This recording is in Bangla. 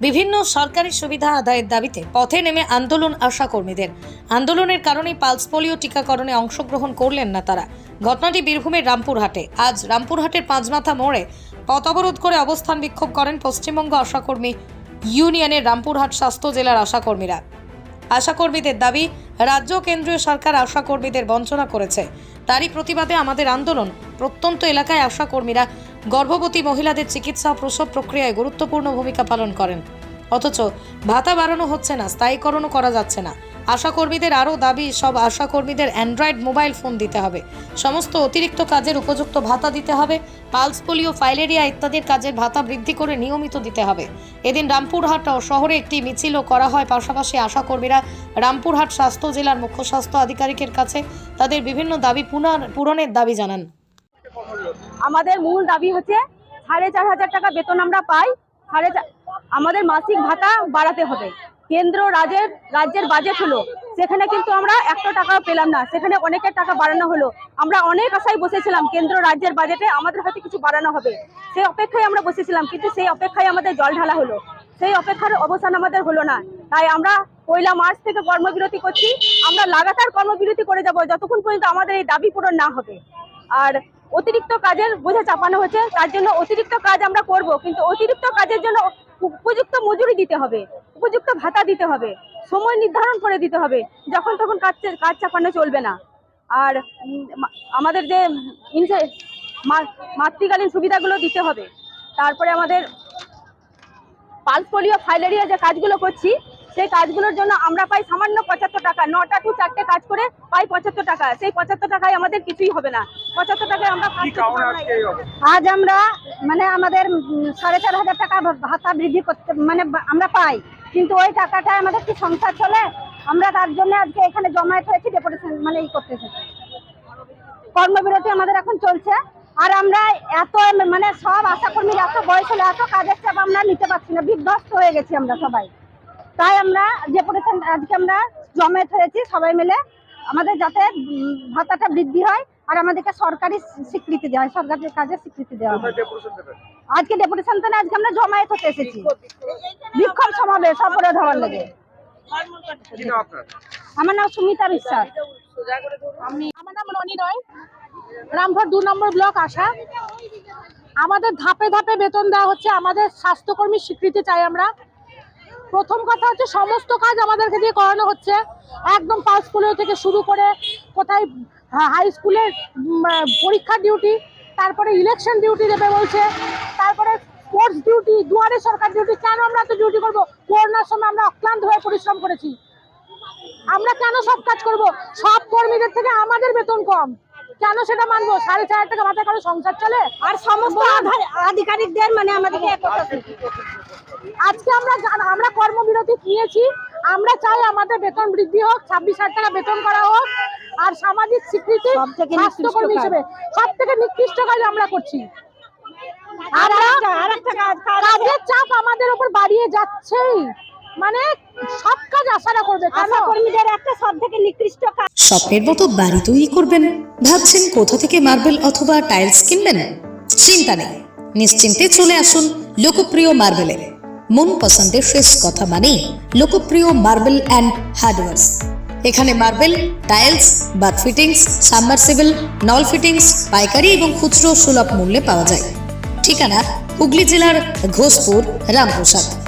বিভিন্ন সরকারি সুবিধা আদায়ের দাবিতে পথে নেমে আন্দোলন আশা কর্মীদের আন্দোলনের কারণে পালস পোলিও টিকাকরণে অংশগ্রহণ করলেন না তারা। ঘটনাটি বীরভূমের রামপুরহাটে। আজ রামপুরহাটের পাঁচমাথা মোড়ে পথ অবরোধ করে অবস্থান বিক্ষোভ করেন পশ্চিমবঙ্গ আশাকর্মী ইউনিয়নের রামপুরহাট স্বাস্থ্য জেলার আশাকর্মীরা। আশাকর্মীদের দাবি, রাজ্য কেন্দ্রীয় সরকার আশাকর্মীদের বঞ্চনা করেছে। তারই প্রতিবাদে আমাদের আন্দোলন। প্রত্যন্ত এলাকায় আশাকর্মীরা গর্ভবতী মহিলাদের চিকিৎসা প্রসব প্রক্রিয়ায় গুরুত্বপূর্ণ ভূমিকা পালন করেন। অথচ ভাতা বাড়ানো হচ্ছে না, স্থায়ীকরণও করা যাচ্ছে না। আশাকর্মীদের আরও দাবি, সব আশাকর্মীদের অ্যান্ড্রয়েড মোবাইল ফোন দিতে হবে। সমস্ত অতিরিক্ত কাজের উপযুক্ত ভাতা দিতে হবে, পালস পোলিও, ফাইলেরিয়া ইত্যাদির কাজের ভাতা বৃদ্ধি করে নিয়মিত দিতে হবে। এদিন রামপুরহাট শহরে একটি মিছিলও করা হয়। পাশাপাশি আশাকর্মীরা রামপুরহাট স্বাস্থ্য জেলার মুখ্য স্বাস্থ্য আধিকারিকের কাছে তাদের বিভিন্ন দাবি পুনর- পূরণের দাবি জানান। আমাদের মূল দাবি হচ্ছে সাড়ে চার হাজার টাকা বেতন আমরা পাই। সাড়ে আমাদের মাসিক ভাতা বাড়াতে হবে। কেন্দ্র রাজ্যের রাজ্যের বাজেট হলো। সেখানে কিন্তু আমরা একটা টাকাও পেলাম না। সেখানে অনেকের টাকা বাড়ানো হলো। আমরা অনেক আশায় বসেছিলাম কেন্দ্র রাজ্যের বাজেটে আমাদের হয়তো কিছু বাড়ানো হবে। সেই অপেক্ষায় আমরা বসেছিলাম, কিন্তু সেই অপেক্ষায় আমাদের জল ঢালা হলো। সেই অপেক্ষার অবসান আমাদের হলো না। তাই আমরা পয়লা মার্চ থেকে কর্মবিরতি করছি। আমরা লাগাতার কর্মবিরতি করে যাব। যতক্ষণ পর্যন্ত আমাদের এই দাবি পূরণ না হবে। আর অতিরিক্ত কাজের বোঝা চাপানো হচ্ছে, তার জন্য অতিরিক্ত কাজ আমরা করব, কিন্তু অতিরিক্ত কাজের জন্য উপযুক্ত মজুরি দিতে হবে, উপযুক্ত ভাতা দিতে হবে, সময় নির্ধারণ করে দিতে হবে, যখন তখন কাজ কাজ চাপানো চলবে না। আর আমাদের যে মাতৃকালীন সুবিধাগুলো দিতে হবে, তারপরে আমাদের পালস পোলিও, ফাইলেরিয়া যে কাজগুলো করছি সেই কাজগুলোর জন্য আমরা পাই সামান্য পঁচাত্তর টাকা। নটা টু চারটে কাজ করে পাই পঁচাত্তর টাকা। সেই পঁচাত্তর টাকায় আমাদের কিছুই হবে না। পঁচাত্তর টাকায় আমরা? আজ আমরা মানে আমাদের সাড়ে চার হাজার টাকা ভাতা বৃদ্ধি করতে মানে আমরা পাই। কিন্তু ওই টাকাটা আমাদের কি সংসার চলে? আমরা তার জন্য আজকে এখানে জমায়েত হয়েছি ডেপুটেশন মানে ই করতে এসেছি কর্মবিরতি আমাদের এখন চলছে। আর আমরা এত মানে সব আশাকর্মীর এত বয়স হলে এত কাজের চাপ আমরা নিতে পারছি না। বিধ্বস্ত হয়ে গেছি আমরা সবাই। তাই আমরা যে ডেপুটেশন আজকে আমরা জমায়েত হয়েছি সবাই মিলে আমাদের যাতে ভাতাটা বৃদ্ধি হয় আর আমাদেরকে সরকারি স্বীকৃতি দেওয়া হয় সরকারের কাজে স্বীকৃতি দেওয়া হয়? আজকে ডেপুটেশন থেকে আজকে আমরা জমায়েত হতে এসেছি। বিক্ষোভ সমাবেশ অবরোধ হওয়ার লেগে। আমার নাম সুমিতা বিশ্বাস। আমার নাম রনি রয়। রামপুর দু নম্বর ব্লক আসা আমাদের ধাপে ধাপে বেতন দেওয়া হচ্ছে আমাদের স্বাস্থ্যকর্মীর স্বীকৃতি চাই আমরা। প্রথম কথা হচ্ছে সমস্ত কাজ আমাদেরকে দিয়ে করানো হচ্ছে। একদম পাস স্কুলেও থেকে শুরু করে কোথায় হাই স্কুলের পরীক্ষার ডিউটি, তারপরে ইলেকশন ডিউটি দেবে বলছে, তারপরে স্পোর্টস ডিউটি, দুয়ারে সরকার ডিউটি, কেন আমরা তো ডিউটি করব? করোনার সময় আমরা অক্লান্ত হয়ে পরিশ্রম করেছি। আমরা কেন সব কাজ করব? সব কর্মীদের থেকে আমাদের বেতন কম। কেন সেটা মানবো? সাড়ে চার হাজার টাকা মাথায় কারও সংসার চলে? আর সমস্ত আধা- আধিকারিকদের মানে আমাদেরকে আজকে আমরা আমরা কর্মবিরতি নিয়েছি। আমরা চাই আমাদের বেতন বৃদ্ধি হোক ছাব্বিশ হাজার টাকা বেতন করা হোক আর সামাজিক স্বীকৃতি স্বাস্থ্যকর্মী হিসেবে। সব থেকে নিকৃষ্ট কাজ আমরা করছি। আর একটা। কাজের চাপ আমাদের উপর বাড়িয়ে যাচ্ছেই। মানে সব কাজ আশারা করবে আশা কর্মীদের একটা সব থেকে নিকৃষ্ট কাজ। স্বপ্নের মতো বাড়ি তৈরি করবেন। ভাবছেন কোথা থেকে মার্বেল অথবা টাইলস কিনবেন? চিন্তা নেই। নিশ্চিন্তে চলে আসুন লোকপ্রিয় মার্বেলে মন পছন্দের শেষ কথা মানে লোকপ্রিয় মার্বেল অ্যান্ড হার্ডওয়ার্স। এখানে marble tiles bath fittings submersible নল ফিটিংস পাইকারি এবং খুচরো সুলভ মূল্যে পাওয়া যায়। ঠিকানা হুগলি জেলার ঘোষপুর রামপ্রসাদ।